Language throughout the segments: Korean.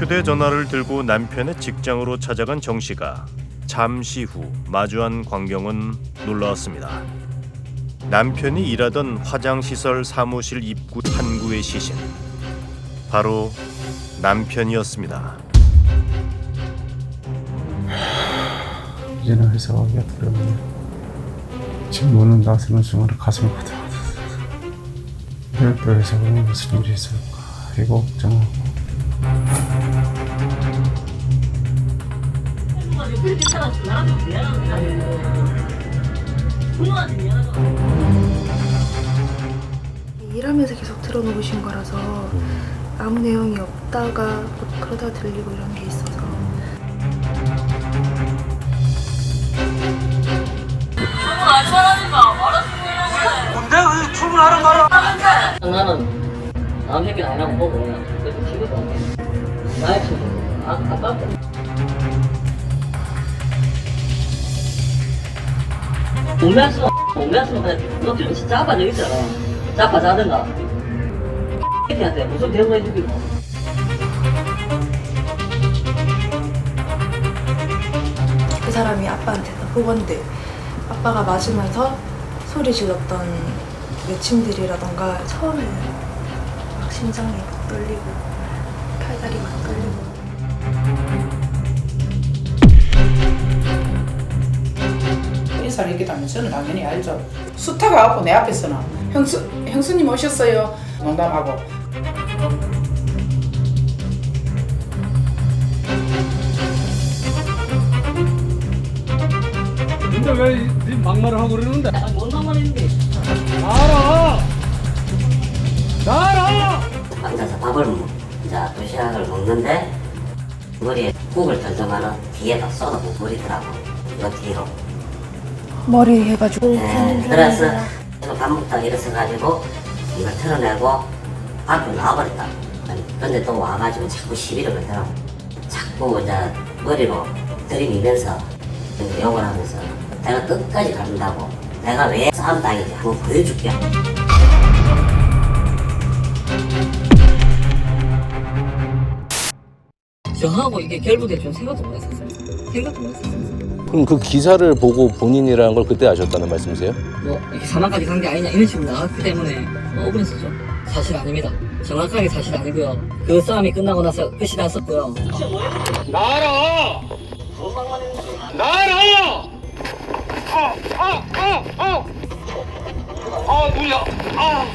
휴대전화를 들고 남편의 직장으로 찾아간 정 씨가 잠시 후 마주한 광경은 놀라웠습니다. 남편이 일하던 화장시설 사무실 입구 한구의 시신 바로 남편이었습니다. 이제는 회사 가기가 두렵네. 지금 오는 나서는 순간 가슴이 부들부들. 내일 또 회사 가면 무슨 일이 있을까? 이거 걱정하고. 일하면서 계속 틀어놓으신 거라서 아무 내용이 없다가 그러다 들리고 이런 게 있어서. 나는 다음 새끼 아니라고 보고 그래도 친구도 없네 나의 친구 아 아깝다 오면서 오면서 그냥 너 지금 짜파 저 있잖아. 짜파 자든가. 새끼한테 무슨 대우해 주기고 그 사람이 아빠한테 보건데 아빠가 맞으면서 소리 질렀던 외침들이라던가 처음에는 막 심장이 막 떨리고 팔다리 막 떨리고 인사를 했겠다면 저는 당연히 알죠. 수타가 갖고 내 앞에서는 형수 형수님 오셨어요. 농담하고 근데 왜네 막말을 하고 그러는데? 아, 뭔 상관인데 알아! 알아! 앉아서 밥을 먹, 이제 도시락을 먹는데 머리에 국을 던져마는 뒤에다 쏟아부어 버리더라고 요 뒤로 머리 해가지고 네, 그래서 제가 밥 먹다 일어서가지고 이걸 털어내고 밖으로 나와버렸다. 근데 또 와가지고 자꾸 시비를 걸더라고. 자꾸 이제 머리로 들이미면서 욕을 하면서 내가 끝까지 가른다고. 내가 왜 싸움 당이지 한번 보여줄게. 저하고 이게 결부될 줄 생각도 못했었어요. 생각도 못했었어요. 그럼 그 기사를 보고 본인이라는 걸 그때 아셨다는 말씀이세요? 뭐 이렇게 사망까지 간 게 아니냐 이런 식으로 나왔기 때문에 뭐 억울했었죠. 사실 아닙니다. 정확하게 사실 아니고요. 그 싸움이 끝나고 나서 끝이 났었고요. 나라! 나라! 아, 아, 아, 아! 아, 누야! 아!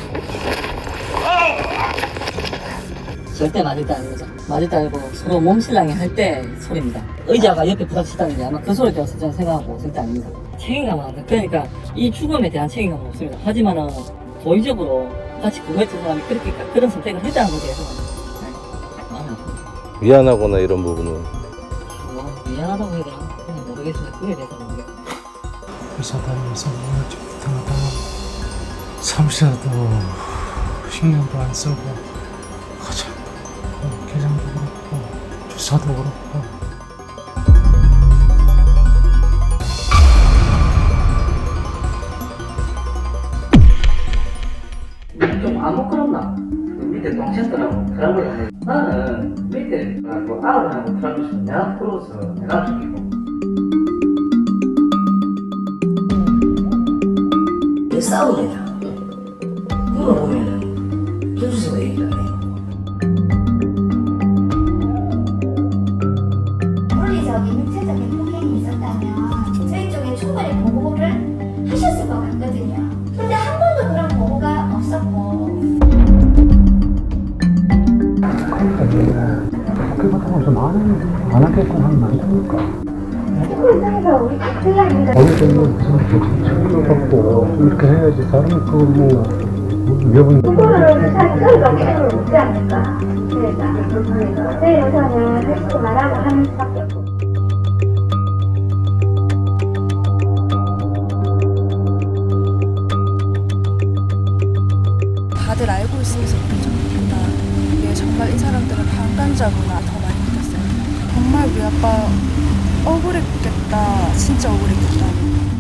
절대 맞을 때 아닙니다. 맞을 때 아니고 서로 몸실랑이 할 때 소리입니다. 의자가 옆에 부닥치다는 게 아마 그 소리 때문에 저는 생각하고 절대 아닙니다. 책임감은 안 돼. 그러니까 이 죽음에 대한 책임감은 없습니다. 하지만은 도의적으로 같이 구했던 사람이 그렇게 그런 선택을 했다는 것에 대해서 아픕니다. 미안하거나 이런 부분은 뭐 미안하다고 해야 되나? 그냥 모르겠습니다. 그에 대해서는 모르겠어요. 회사 다니면서 오늘 좀 이상하다. 사무실에도 신경도 안 쓰고 주사도 그렇고 좀 아무렇나 밑에 동생들하고 트러블을 해. 나는 밑에 뭐 아들하고 트러블 있으면 내가 풀어서 내가 죽이고. 왜 싸우느냐? 물어보면은 교수가 얘기를 해 학교 같은 거좀 안, 안 하겠구나 하면 안 됩니까? 어느 정도 무슨 책임을 갖고 이렇게 해야지 다른 그뭐 위협은 그거를 잘 저희가 책임을 묻지 않을까. 그러니까 저희 여사는 솔직히 말하고 하는 수밖에 없고. 다들 알고 있으면서 그런 적이 있다 이게 정말 이 사람들은 방관자구나 우리 아빠 억울했겠다. 진짜 억울했겠다